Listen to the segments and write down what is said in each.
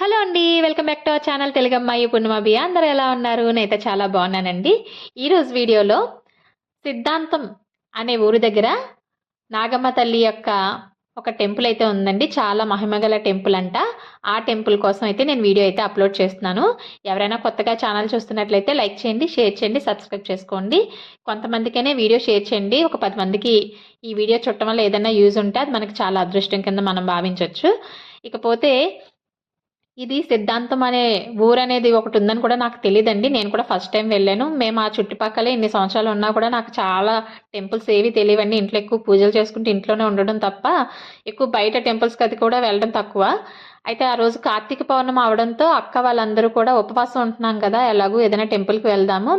Hello అండి welcome back to our channel తెలుగమ్మాయి పుణ్యమాబి అందరూ ఎలా ఉన్నారు? నేనైతే చాలా బాగున్నానండి. ఈరోజు వీడియోలో సిద్ధాంతం అనే ఊరి దగ్గర నాగమ్మ తల్లి యొక్క ఒక టెంపుల్ అయితే ఉందండి. చాలా మహిమగల టెంపుల్ అంట. ఆ టెంపుల్ కోసం అయితే నేను వీడియో అయితే అప్లోడ్ చేస్తున్నాను. ఎవరైనా కొత్తగా ఛానల్ చూస్తున్నట్లయితే లైక్ చేయండి షేర్ చేయండి సబ్స్క్రైబ్ చేసుకోండి. కొంతమందికైనా వీడియో షేర్ చేయండి. ఒక పది మందికి ఈ వీడియో చుట్టం వల్ల ఏదైనా యూజ్ ఉంటే అది మనకి చాలా అదృష్టం కింద మనం భావించవచ్చు ఇకపోతే ఇది సిద్ధాంతం అనే ఊరు అనేది ఒకటి ఉందని కూడా నాకు తెలియదండి నేను కూడా ఫస్ట్ టైం వెళ్ళాను. మేము ఆ చుట్టుపక్కలే ఇన్ని సంవత్సరాలు ఉన్నా కూడా నాకు చాలా టెంపుల్స్ ఏవి తెలియవండి. ఇంట్లో ఎక్కువ పూజలు చేసుకుంటూ ఇంట్లోనే ఉండడం తప్ప ఎక్కువ బయట టెంపుల్స్కి అది కూడా వెళ్ళడం తక్కువ. అయితే ఆ రోజు కార్తీక పౌర్ణమి అవడంతో అక్క వాళ్ళందరూ కూడా ఉపవాసం ఉంటున్నాం కదా ఎలాగూ ఏదైనా టెంపుల్కి వెళ్దాము.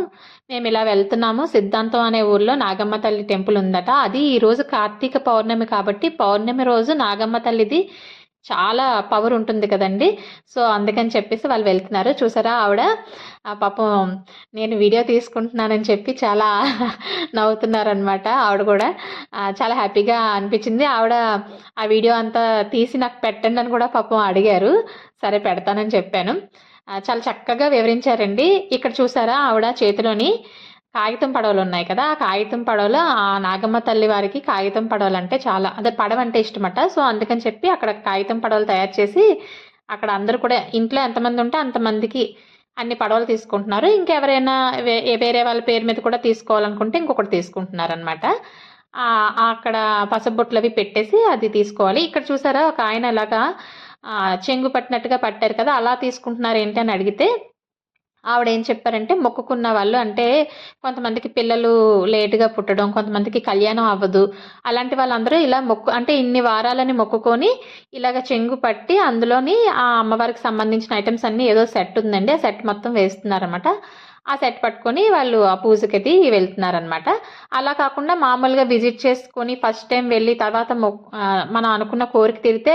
మేము ఇలా వెళ్తున్నాము. సిద్ధాంతం అనే ఊర్లో నాగమ్మ తల్లి టెంపుల్ ఉందట. అది ఈ రోజు కార్తీక పౌర్ణమి కాబట్టి పౌర్ణమి రోజు నాగమ్మ తల్లిది చాలా పవర్ ఉంటుంది కదండి. సో అందుకని చెప్పేసి వాళ్ళు వెళ్తున్నారు. చూసారా ఆవిడ? ఆ పాపం నేను వీడియో తీసుకుంటున్నానని చెప్పి చాలా నవ్వుతున్నారనమాట ఆవిడ కూడా. చాలా హ్యాపీగా అనిపించింది. ఆవిడ ఆ వీడియో అంతా తీసి నాకు పెట్టండి అని కూడా పాపం అడిగారు. సరే పెడతానని చెప్పాను. చాలా చక్కగా వివరించారండి. ఇక్కడ చూసారా ఆవిడ చేతిలోని కాగితం పడవలు ఉన్నాయి కదా ఆ కాగితం పడవలు ఆ నాగమ్మ తల్లి వారికి కాగితం పడవలు అంటే చాలా అదే పడవ అంటే ఇష్టమట. సో అందుకని చెప్పి అక్కడ కాగితం పడవలు తయారు చేసి అక్కడ అందరూ కూడా ఇంట్లో ఎంతమంది ఉంటే అంతమందికి అన్ని పడవలు తీసుకుంటున్నారు. ఇంకెవరైనా వే- వేరే వాళ్ళ పేరు మీద కూడా తీసుకోవాలనుకుంటే ఇంకొకటి తీసుకుంటున్నారు అనమాట అక్కడ పసబొట్లు అవి పెట్టేసి అది తీసుకోవాలి. ఇక్కడ చూసారా ఒక ఆయన ఇలాగా చెంగు పట్టినట్టుగా పట్టారు కదా అలా తీసుకుంటున్నారు ఏంటి అని అడిగితే ఆవిడ ఏం చెప్పారంటే మొక్కుకున్న వాళ్ళు అంటే కొంతమందికి పిల్లలు లేటుగా పుట్టడం కొంతమందికి కళ్యాణం అవ్వదు. అలాంటి వాళ్ళందరూ ఇలా మొక్కు అంటే ఇన్ని వారాలని మొక్కుకొని ఇలాగ చెంగు పట్టి అందులోని ఆ అమ్మవారికి సంబంధించిన ఐటమ్స్ అన్నీ ఏదో సెట్ ఉందండి. ఆ సెట్ మొత్తం వేస్తున్నారన్నమాట. ఆ సెట్ పట్టుకొని వాళ్ళు ఆ పూజకి వెళ్తున్నారనమాట అలా కాకుండా మామూలుగా విజిట్ చేసుకొని ఫస్ట్ టైం వెళ్ళి తర్వాత మొక్కు మనం అనుకున్న కోరిక తీరితే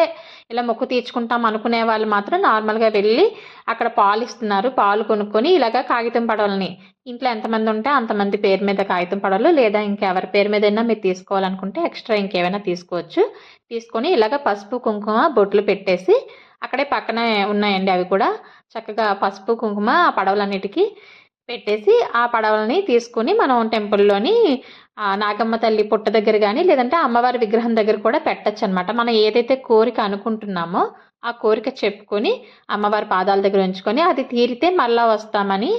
ఇలా మొక్కు తీర్చుకుంటాం అనుకునే వాళ్ళు మాత్రం నార్మల్గా వెళ్ళి అక్కడ పాలు ఇస్తున్నారు. పాలు కొనుక్కొని ఇలాగ కాగితం పడవలని. ఇంట్లో ఎంతమంది ఉంటే అంతమంది పేరు మీద కాగితం పడవలు లేదా ఇంకెవరి పేరు మీద అయినా మీరు తీసుకోవాలనుకుంటే ఎక్స్ట్రా ఇంకేమైనా తీసుకోవచ్చు. తీసుకొని ఇలాగ పసుపు కుంకుమ బొట్లు పెట్టేసి అక్కడే పక్కనే ఉన్నాయండి అవి కూడా. చక్కగా పసుపు కుంకుమ ఆ పడవలన్నిటికీ పెట్టేసి ఆ పడవలని తీసుకుని మనం టెంపుల్లోని నాగమ్మ తల్లి పుట్ట దగ్గర కానీ లేదంటే అమ్మవారి విగ్రహం దగ్గర కూడా పెట్టచ్చు అనమాట మనం ఏదైతే కోరిక అనుకుంటున్నామో ఆ కోరిక చెప్పుకొని అమ్మవారి పాదాల దగ్గర ఉంచుకొని అది తీరితే మళ్ళా వస్తామని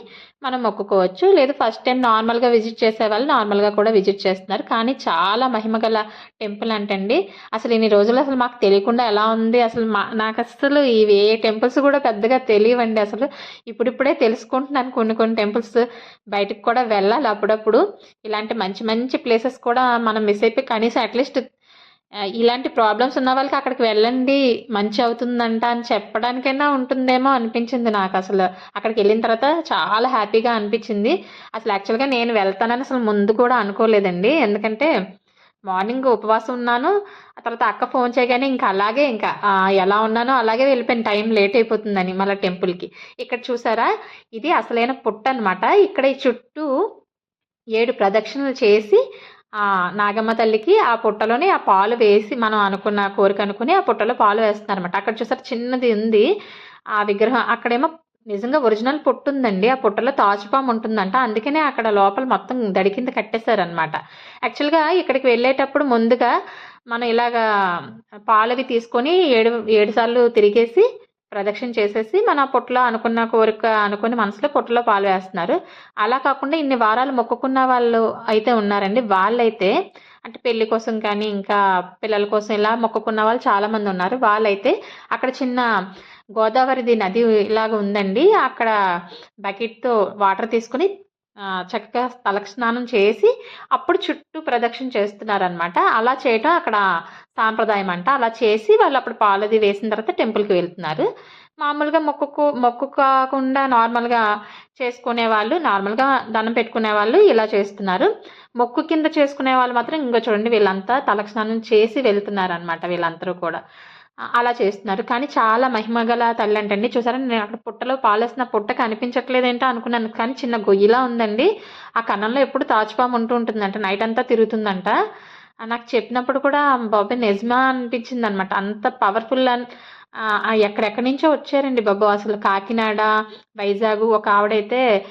మనం మొక్కుకోవచ్చు లేదు ఫస్ట్ టైం నార్మల్గా విజిట్ చేసే వాళ్ళు నార్మల్గా కూడా విజిట్ చేస్తున్నారు. కానీ చాలా మహిమ గల టెంపుల్ అంటండి. అసలు ఇన్ని రోజులు అసలు మాకు తెలియకుండా ఎలా ఉంది? అసలు మా నాకు అసలు ఇవి ఏ టెంపుల్స్ కూడా పెద్దగా తెలియవండి అసలు. ఇప్పుడిప్పుడే తెలుసుకుంటున్నాను కొన్ని కొన్ని టెంపుల్స్ బయటకు కూడా వెళ్ళాలి అప్పుడప్పుడు. ఇలాంటి మంచి మంచి ప్లేసెస్ కూడా మనం మిస్ అయిపోయి కనీసం అట్లీస్ట్ ఇలాంటి ప్రాబ్లమ్స్ ఉన్న వాళ్ళకి అక్కడికి వెళ్ళండి మంచి అవుతుందంట అని చెప్పడానికైనా ఉంటుందేమో అనిపించింది నాకు అసలు. అక్కడికి వెళ్ళిన తర్వాత చాలా హ్యాపీగా అనిపించింది. అసలు యాక్చువల్గా నేను వెళ్తానని అసలు ముందు కూడా అనుకోలేదండి. ఎందుకంటే మార్నింగ్ ఉపవాసం ఉన్నాను ఆ తర్వాత అక్క ఫోన్ చేయగానే ఇంకా అలాగే ఇంకా ఎలా ఉన్నానో అలాగే వెళ్ళిపోయిన. టైం లేట్ అయిపోతుందని మళ్ళీ టెంపుల్కి. ఇక్కడ చూసారా? ఇది అసలైన పుట్ట అనమాట ఇక్కడ ఈ చుట్టూ ఏడు ప్రదక్షిణలు చేసి నాగమ్మ తల్లికి ఆ పుట్టలోని ఆ పాలు వేసి మనం అనుకున్న కోరిక అనుకుని ఆ పుట్టలో పాలు వేస్తున్నారన్నమాట. అక్కడ చూసారు చిన్నది ఉంది. ఆ విగ్రహం అక్కడేమో నిజంగా ఒరిజినల్ పుట్టు ఉందండి ఆ పుట్టలో తాచుపాము ఉంటుందంట. అందుకనే అక్కడ లోపల మొత్తం దడి కింద కట్టేశారనమాట యాక్చువల్గా ఇక్కడికి వెళ్ళేటప్పుడు ముందుగా మనం ఇలాగా పాలవి తీసుకొని ఏడు ఏడు సార్లు తిరిగేసి ప్రదక్షిణ చేసేసి మన పుట్టలో అనుకున్న కోరిక అనుకుని మనసులో పొట్టలో పాలు వేస్తున్నారు. అలా కాకుండా ఇన్ని వారాలు మొక్కుకున్న వాళ్ళు అయితే ఉన్నారండి. వాళ్ళైతే అంటే పెళ్ళి కోసం కానీ ఇంకా పిల్లల కోసం ఇలా మొక్కుకున్న వాళ్ళు చాలా మంది ఉన్నారు. వాళ్ళైతే అక్కడ చిన్న గోదావరిది నది ఇలాగ ఉందండి. అక్కడ బకెట్తో వాటర్ తీసుకుని చక్కగా తలకి స్నానం చేసి అప్పుడు చుట్టూ ప్రదక్షిణ చేస్తున్నారనమాట అలా చేయటం అక్కడ సాంప్రదాయం అంట అలా చేసి వాళ్ళు అప్పుడు పాలది వేసిన తర్వాత టెంపుల్కి వెళ్తున్నారు. మామూలుగా మొక్కుకు మొక్కు కాకుండా నార్మల్గా చేసుకునే వాళ్ళు నార్మల్గా దండం పెట్టుకునే వాళ్ళు ఇలా చేస్తున్నారు. మొక్కు కింద చేసుకునే వాళ్ళు మాత్రం ఇంకో చూడండి వీళ్ళంతా తలస్నానం చేసి వెళ్తున్నారు అనమాట వీళ్ళందరూ కూడా. అలా చేస్తున్నారు. కానీ చాలా మహిమగల తల్లి అంటండి. చూసారా నేను అక్కడ పుట్టలో పాలేసిన పుట్ట కనిపించట్లేదేంటో అనుకున్నాను. కానీ చిన్న గొయ్యిలా ఉందండి. ఆ కన్నంలో ఎప్పుడు తాచుపాము ఉంటూ ఉంటుందంట. నైట్ అంతా తిరుగుతుందంట. నాకు చెప్పినప్పుడు కూడా బాబాయ్ నిజమా అనిపించింది అనమాట అంత పవర్ఫుల్ అని ఎక్కడెక్కడి నుంచో వచ్చారండి బాబు. అసలు కాకినాడ వైజాగ్ ఒక ఆవిడైతే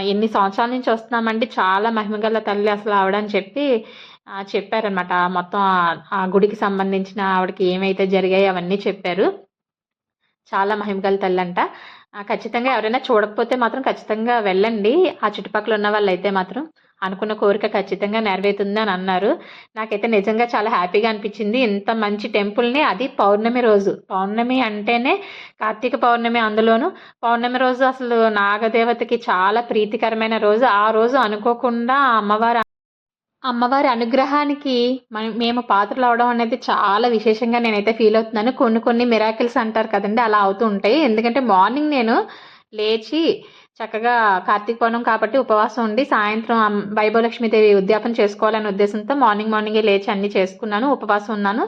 ఎన్ని సంవత్సరాల నుంచి వస్తున్నామండి చాలా మహిమగల తల్లి అసలు ఆవిడ అని చెప్పి చెప్పారనమాట. మొత్తం ఆ- గుడికి సంబంధించిన ఆవిడకి ఏమైతే జరిగాయి అవన్నీ చెప్పారు. చాలా మహిమగల తల్లి అంట ఖచ్చితంగా ఎవరైనా చూడకపోతే మాత్రం ఖచ్చితంగా వెళ్ళండి. ఆ చుట్టుపక్కల ఉన్న వాళ్ళు అయితే మాత్రం అనుకున్న కోరిక ఖచ్చితంగా నెరవేరుతుంది అని అన్నారు. నాకైతే నిజంగా చాలా హ్యాపీగా అనిపించింది. ఇంత మంచి టెంపుల్ని అది పౌర్ణమి రోజు. పౌర్ణమి అంటేనే కార్తీక పౌర్ణమి అందులోను. పౌర్ణమి రోజు అసలు నాగదేవతకి చాలా ప్రీతికరమైన రోజు. ఆ రోజు అనుకోకుండా అమ్మవారు అమ్మవారి అమ్మవారి అనుగ్రహానికి మనం మేము పాత్రలు అవడం అనేది చాలా విశేషంగా నేనైతే ఫీల్ అవుతున్నాను. కొన్ని కొన్ని మిరాకిల్స్ అంటారు కదండి అలా అవుతూ ఉంటాయి. ఎందుకంటే మార్నింగ్ నేను లేచి చక్కగా కార్తీక పౌర్ణం కాబట్టి ఉపవాసం ఉండి సాయంత్రం వైభవలక్ష్మీదేవి ఉద్యాపన చేసుకోవాలనే ఉద్దేశంతో మార్నింగ్ మార్నింగే లేచి అన్ని చేసుకున్నాను ఉపవాసం ఉన్నాను.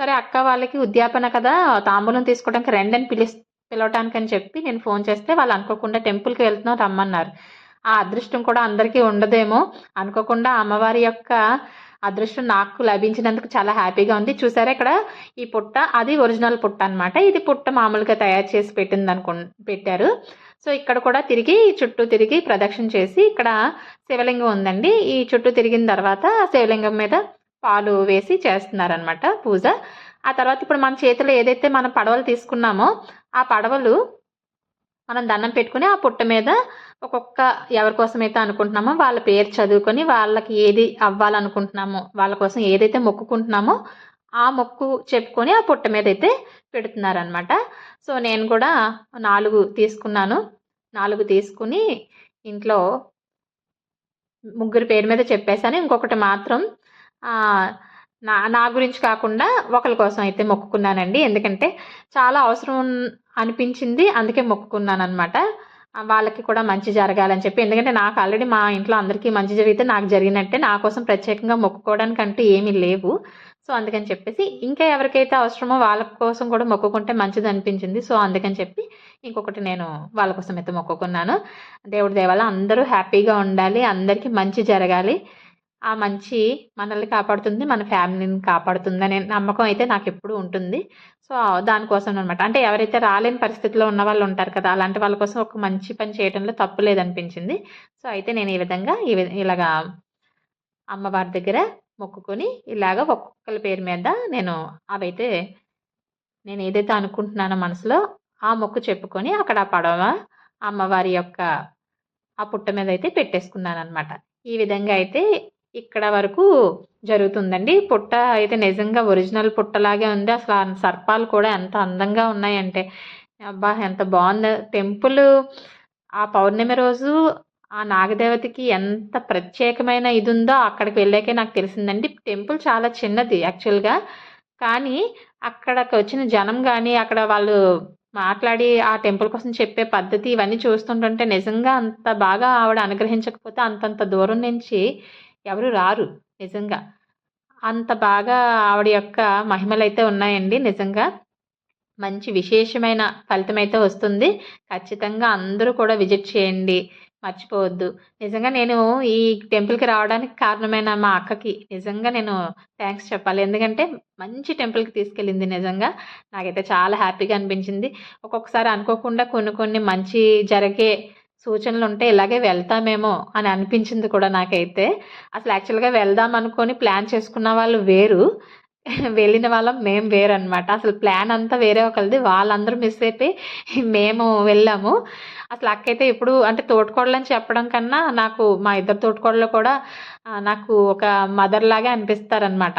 సరే అక్క వాళ్ళకి ఉద్యాపన కదా తాంబూలం తీసుకోవడానికి రెండని పిలి పిలవటానికి అని చెప్పి నేను ఫోన్ చేస్తే వాళ్ళు అనుకోకుండా టెంపుల్కి వెళ్తున్నాం రమ్మన్నారు. ఆ అదృష్టం కూడా అందరికీ ఉండదేమో. అనుకోకుండా అమ్మవారి యొక్క అదృష్టం నాకు లభించినందుకు చాలా హ్యాపీగా ఉంది. చూసారా ఇక్కడ ఈ పుట్ట? అది ఒరిజినల్ పుట్ట అనమాట ఇది పుట్ట మామూలుగా తయారు చేసి పెట్టింది అనుకు పెట్టారు. సో ఇక్కడ కూడా తిరిగి చుట్టూ తిరిగి ప్రదక్షిణ చేసి ఇక్కడ శివలింగం ఉందండి. ఈ చుట్టూ తిరిగిన తర్వాత శివలింగం మీద పాలు వేసి చేస్తున్నారనమాట పూజ. ఆ తర్వాత ఇప్పుడు మన చేతిలో ఏదైతే మనం పడవలు తీసుకున్నామో ఆ పడవలు మనం దండం పెట్టుకుని ఆ పుట్ట మీద ఒక్కొక్క ఎవరి కోసం అయితే అనుకుంటున్నామో వాళ్ళ పేరు చదువుకొని వాళ్ళకి ఏది అవ్వాలనుకుంటున్నామో వాళ్ళ కోసం ఏదైతే మొక్కుకుంటున్నామో ఆ మొక్కు చెప్పుకొని ఆ పుట్ట మీద అయితే పెడుతున్నారనమాట సో నేను కూడా నాలుగు తీసుకున్నాను. నాలుగు తీసుకుని ఇంట్లో ముగ్గురు పేరు మీద చెప్పేశాను. ఇంకొకటి మాత్రం నా నా గురించి కాకుండా ఒకరి కోసం అయితే మొక్కుకున్నానండి. ఎందుకంటే చాలా అవసరం అనిపించింది అందుకే మొక్కుకున్నాను అనమాట వాళ్ళకి కూడా మంచి జరగాలని చెప్పి. ఎందుకంటే నాకు ఆల్రెడీ మా ఇంట్లో అందరికీ మంచి జరిగితే నాకు జరిగినట్టే. నా కోసం ప్రత్యేకంగా మొక్కుకోవడానికి అంటూ ఏమీ లేవు. సో అందుకని చెప్పేసి ఇంకా ఎవరికైతే అవసరమో వాళ్ళ కోసం కూడా మొక్కుకుంటే మంచిది అనిపించింది. సో అందుకని చెప్పి ఇంకొకటి నేను వాళ్ళ కోసం అయితే మొక్కుకున్నాను. దేవుడి దేవాల అందరూ హ్యాపీగా ఉండాలి అందరికీ మంచి జరగాలి. ఆ మంచి మనల్ని కాపాడుతుంది మన ఫ్యామిలీని కాపాడుతుంది అనే నమ్మకం అయితే నాకు ఎప్పుడు ఉంటుంది. సో దానికోసం అనమాట అంటే ఎవరైతే రాలేని పరిస్థితిలో ఉన్న వాళ్ళు ఉంటారు కదా అలాంటి వాళ్ళ కోసం ఒక మంచి పని చేయడంలో తప్పు లేదనిపించింది. సో అయితే నేను ఈ విధంగా ఈ వి- ఇలాగా అమ్మవారి దగ్గర మొక్కుకొని ఇలాగ ఒక్కొక్కరి పేరు మీద నేను అవైతే నేను ఏదైతే అనుకుంటున్నానో మనసులో ఆ మొక్కు చెప్పుకొని అక్కడ ఆ పడవ అమ్మవారి యొక్క ఆ పుట్ట మీద అయితే పెట్టేసుకున్నాను అనమాట ఈ విధంగా అయితే ఇక్కడ వరకు జరుగుతుందండి. పుట్ట అయితే నిజంగా ఒరిజినల్ పుట్టలాగే ఉంది. అసలు సర్పాలు కూడా ఎంత అందంగా ఉన్నాయంటే అబ్బా ఎంత బాగుంది. టెంపుల్ ఆ పౌర్ణమి రోజు ఆ నాగదేవతకి ఎంత ప్రత్యేకమైన ఇది ఉందో అక్కడికి వెళ్ళాకే నాకు తెలిసిందండి. టెంపుల్ చాలా చిన్నది యాక్చువల్గా. కానీ అక్కడికి వచ్చిన జనం కానీ అక్కడ వాళ్ళు మాట్లాడి ఆ టెంపుల్ కోసం చెప్పే పద్ధతి ఇవన్నీ చూస్తుంటుంటే నిజంగా అంత బాగా ఆవిడ అనుగ్రహించకపోతే అంతంత దూరం నుంచి ఎవరు రారు నిజంగా. అంత బాగా ఆవిడ యొక్క మహిమలు అయితే ఉన్నాయండి నిజంగా. మంచి విశేషమైన ఫలితం అయితే వస్తుంది. ఖచ్చితంగా అందరూ కూడా విజిట్ చేయండి. మర్చిపోవద్దు. నిజంగా నేను ఈ టెంపుల్కి రావడానికి కారణమైన మా అక్కకి నిజంగా నేను థ్యాంక్స్ చెప్పాలి. ఎందుకంటే మంచి టెంపుల్కి తీసుకెళ్ళింది నిజంగా. నాకైతే చాలా హ్యాపీగా అనిపించింది. ఒక్కొక్కసారి అనుకోకుండా కొన్ని కొన్ని మంచి జరిగే సూచనలు ఉంటే ఇలాగే వెళ్తామేమో అని అనిపించింది కూడా నాకైతే. అసలు యాక్చువల్గా వెళ్దాం అనుకొని ప్లాన్ చేసుకున్న వాళ్ళు వేరు. వెళ్ళిన వాళ్ళం మేము వేరు అనమాట అసలు ప్లాన్ అంతా వేరే ఒకరిది వాళ్ళందరూ మిస్ అయిపోయి మేము వెళ్ళాము. అసలు అక్కయితే ఎప్పుడు అంటే తోటికోడలని చెప్పడం కన్నా నాకు మా ఇద్దరు తోటకోడలు కూడా నాకు ఒక మదర్ లాగా అనిపిస్తారనమాట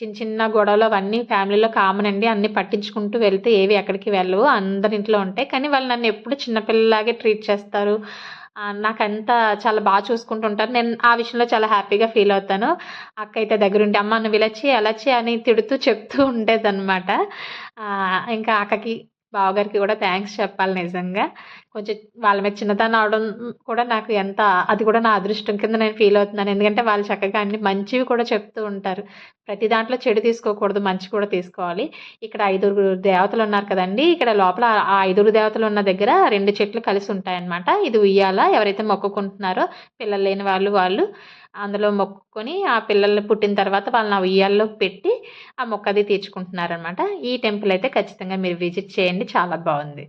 చిన్న చిన్న గొడవలు అవన్నీ ఫ్యామిలీలో కామన్ అండి. అన్నీ పట్టించుకుంటూ వెళ్తే ఏవి ఎక్కడికి వెళ్ళవు. అందరి ఇంట్లో ఉంటాయి. కానీ వాళ్ళు నన్ను ఎప్పుడు చిన్నపిల్లలాగే ట్రీట్ చేస్తారు. నాకంతా చాలా బాగా చూసుకుంటుంటారు. నేను ఆ విషయంలో చాలా హ్యాపీగా ఫీల్ అవుతాను. అక్క అయితే దగ్గరుండి అమ్మ నువ్వు ఇలా చేయి అలా చేయి అని తిడుతూ చెప్తూ ఉండేదన్నమాట. ఇంకా అక్కకి బావగారికి కూడా థ్యాంక్స్ చెప్పాలి నిజంగా. కొంచెం వాళ్ళ మీద చిన్నతనం అవడం కూడా నాకు ఎంత అది కూడా నా అదృష్టం కింద నేను ఫీల్ అవుతున్నాను. ఎందుకంటే వాళ్ళు చక్కగా అన్ని మంచివి కూడా చెప్తూ ఉంటారు. ప్రతి దాంట్లో చెడు తీసుకోకూడదు మంచి కూడా తీసుకోవాలి. ఇక్కడ ఐదుగురు దేవతలు ఉన్నారు కదండి. ఇక్కడ లోపల ఆ ఐదుగురు దేవతలు ఉన్న దగ్గర రెండు చెట్లు కలిసి ఉంటాయన్నమాట. ఇది ఉయ్యాల ఎవరైతే మొక్కుకుంటున్నారో పిల్లలు లేని వాళ్ళు వాళ్ళు అందులో మొక్కుకొని ఆ పిల్లలు పుట్టిన తర్వాత వాళ్ళని ఆ ఉయ్యాల్లో పెట్టి ఆ మొక్క అది తీర్చుకుంటున్నారనమాట ఈ టెంపుల్ అయితే ఖచ్చితంగా మీరు విజిట్ చేయండి. చాలా బాగుంది.